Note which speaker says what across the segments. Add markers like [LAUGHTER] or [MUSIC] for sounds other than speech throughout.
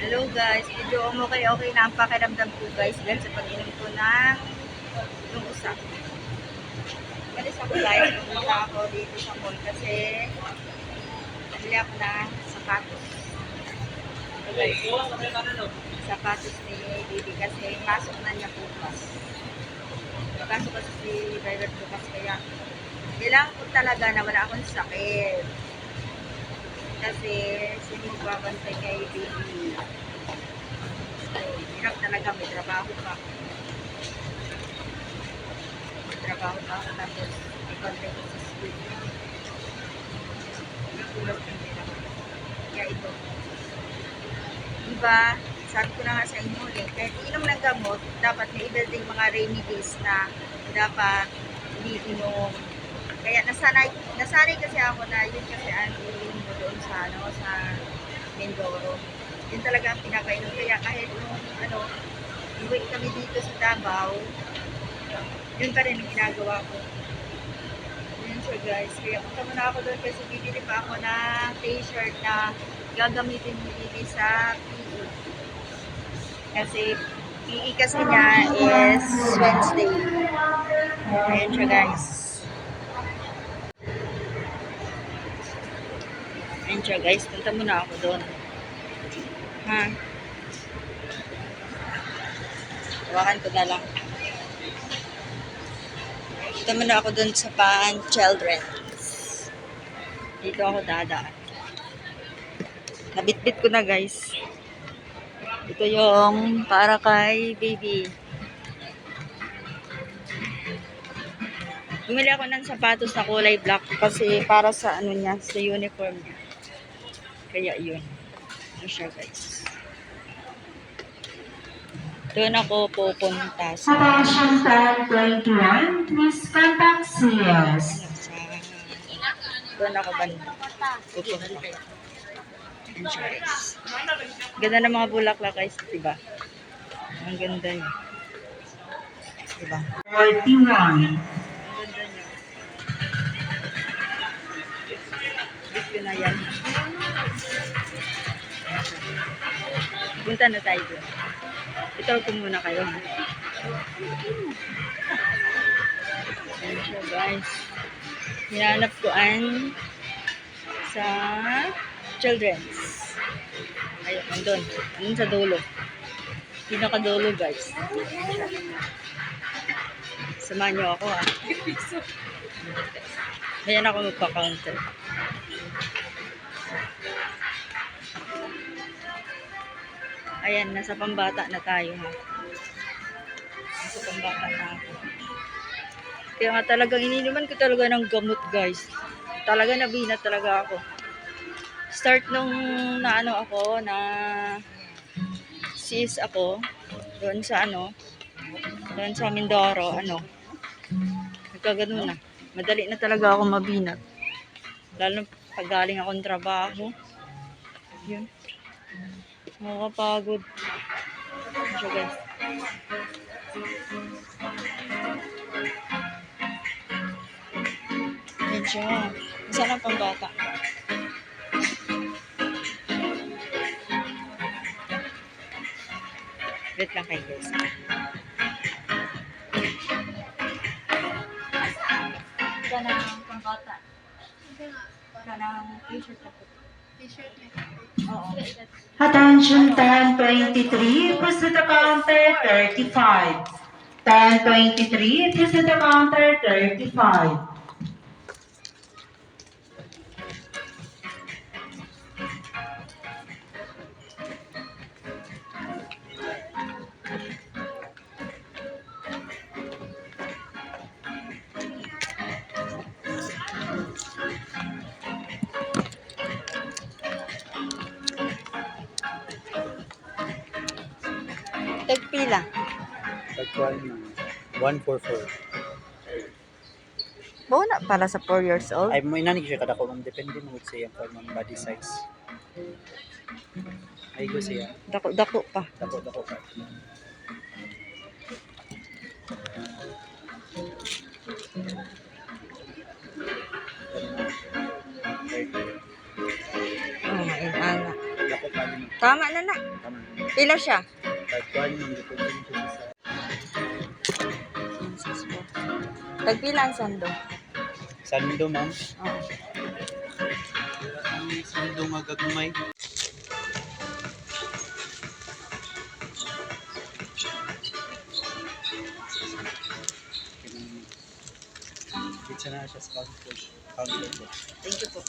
Speaker 1: Hello guys, medyo okay okay na ang pakiramdam ko guys dahil sa pag-inom ko ng yung usa. Galis ako guys, pumunta ako dito sa mall kasi nabili ako ng sapatos. Sapatos ni Bibi kasi pasok na niya bukas. Pasok kasi si driver bukas kaya kailangan ko talaga na wala akong sakit. Kasi sino magbabantay kay baby. So, hirap talaga, may trabaho pa. May trabaho pa ako tapos may ko sa school. Nakulat ng nila. Kaya ito. Diba, sabi ko na nga sa inyo eh, kahit inom ng gamot, dapat may iba ding mga remedies na dapat hindi inom. Kaya nasanay, nasanay kasi ako na yun kasi ang doon sa, ano, sa Mindoro. Yun talaga ang pinakainom. Kaya kahit nung, ano, iwi kami dito sa Davao, yun pa rin ang ginagawa ko. Yun siya guys. Kaya punta muna ako doon kasi bibili pa ako ng t-shirt na gagamitin ni Bibi sa PE. Kasi PE kasi niya is Wednesday. Ayan siya guys. Ayan siya guys. Punta muna ako doon. Ha? Hawakan ko na lang. Punta muna ako doon sa Pan Children's. Dito ako dadaan. Nabitbit ko na guys. Ito yung para kay baby. Bumili ako ng sapatos na kulay black kasi para sa ano niya, sa uniform niya. Kaya yun. Ano siya guys. Doon ako pupunta sa
Speaker 2: Attention 1021, please contact CS.
Speaker 1: ano, sa doon ako banda. Pupunta. Ayan siya guys. Ganda ng mga bulaklak guys, diba? Ang ganda yun. Diba?
Speaker 2: 41.
Speaker 1: Ang ganda niya. Gusto na yan. Punta na tayo doon. Ito ko muna kayo. Ayan siya guys. Hinanap ko an sa children's. Ayun, nandun. Nandun sa dulo. Pinakadulo guys. Samahan niyo ako ah. [LAUGHS] Ayan ako magpa-counter. Ayan, nasa pambata na tayo ha. Nasa pambata na ako. Kaya nga talagang ininuman ko talaga ng gamot guys. Talaga nabinat talaga ako. Start nung na ano ako, na sis ako, doon sa ano, doon sa Mindoro, ano, nagkagano na. Madali na talaga ako mabinat. Lalo pag galing akong trabaho. Yun. Nakakapagod. Ano siya guys? Yan siya. Saan ang pambata? Wait lang kayo guys. Saan ang pambata? Saan ang t-shirt na po?
Speaker 2: Attention 1023, please to the counter 35. 1023, please to the counter 35.
Speaker 1: Tagpila.
Speaker 3: Tagkuhan na. 144.
Speaker 1: Bawa na para sa 4 years old.
Speaker 3: Ay, mo inanig siya kada ko. Ma'am, depende mo sa iyang form ng body size. Ay, ko siya.
Speaker 1: Pa.
Speaker 3: Dako, dako
Speaker 1: oh, ana.
Speaker 3: Dako ka ano.
Speaker 1: Tama na na. Pila siya?
Speaker 3: Tagkuhan ma'am, depende mo siya sa...
Speaker 1: Tagpila ang sando.
Speaker 3: Sando ma'am.
Speaker 1: Oo.
Speaker 3: Ang sando nga gagmay. Pizza na siya sa counter. Counter po.
Speaker 1: Thank you po.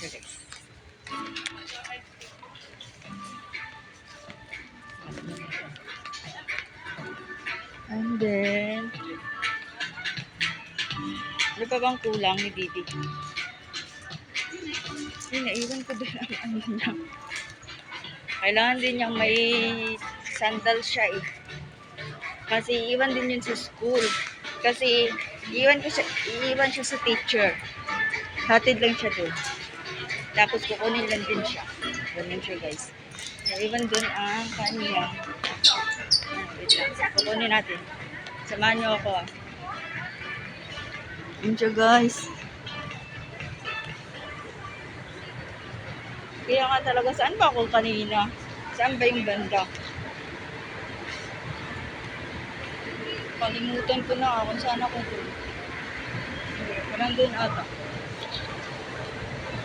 Speaker 1: Okay. And then, ano pa bang kulang ni Bibi? Ay, naiwan ko doon ang ano niya. Kailangan din niyang may sandal siya eh. Kasi iwan din yun sa school. Kasi iwan ko siya, iwan siya sa teacher. Hatid lang siya doon. Tapos kukunin lang din siya. Ganun siya guys. Iwan doon ang kanya. Ah, Wait lang. Kukunin natin. Samahan niyo ako ah. Yun siya guys. Kaya nga talaga, saan ba ako kanina? Saan ba yung banda? Kalimutan ko na kung saan ako doon. Parang doon ata.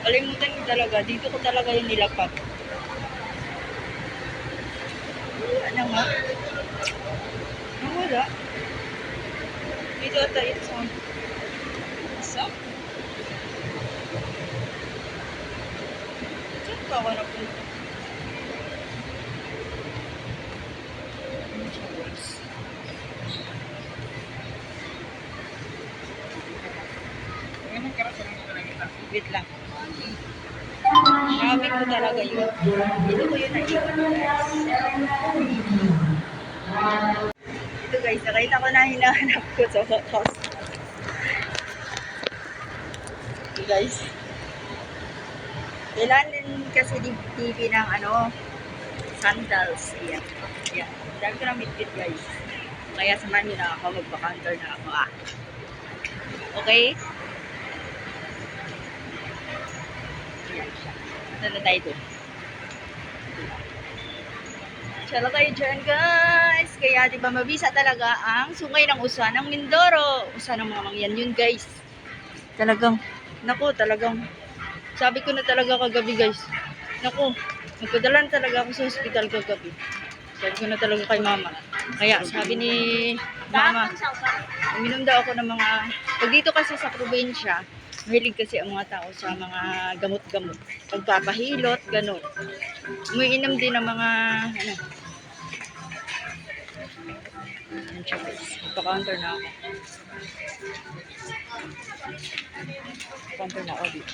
Speaker 1: Kalimutan ko talaga. Dito ko talaga yung nilapat. Wala na nga. Nawala. Dito ata yung sa... Isa? Saan pa ako napunta? Ano siya, guys? Wait lang. Gamit ko talaga yun. Dito ko yun naiwan. Ito guys, nakita ko na hinahanap ko sa wakas. Ito guys. Kailangan din kasi di TV ng ano, sandals. Ayan. Ayan. Dami ko ng bitbit guys. Kaya samahan nyo na ako, magpa-counter na ako ah. Okay? Ayan siya. Na tayo doon. Tsala kayo dyan, guys. Kaya, di ba, mabisa talaga ang sungay ng usa ng Mindoro. Usa ng mga mangyan yun, guys. Talagang, naku, talagang, sabi ko na talaga kagabi, guys. Naku, nagpadala na talaga ako sa hospital kagabi. Sabi ko na talaga kay mama. Kaya, sabi ni mama, uminom daw ako ng mga, pag dito kasi sa probinsya, mahilig kasi ang mga tao sa mga gamot-gamot. Pagpapahilot, ganun. Umiinom din ng mga, ano, Yan siya guys. Ipa-counter na ako. Counter na ako dito.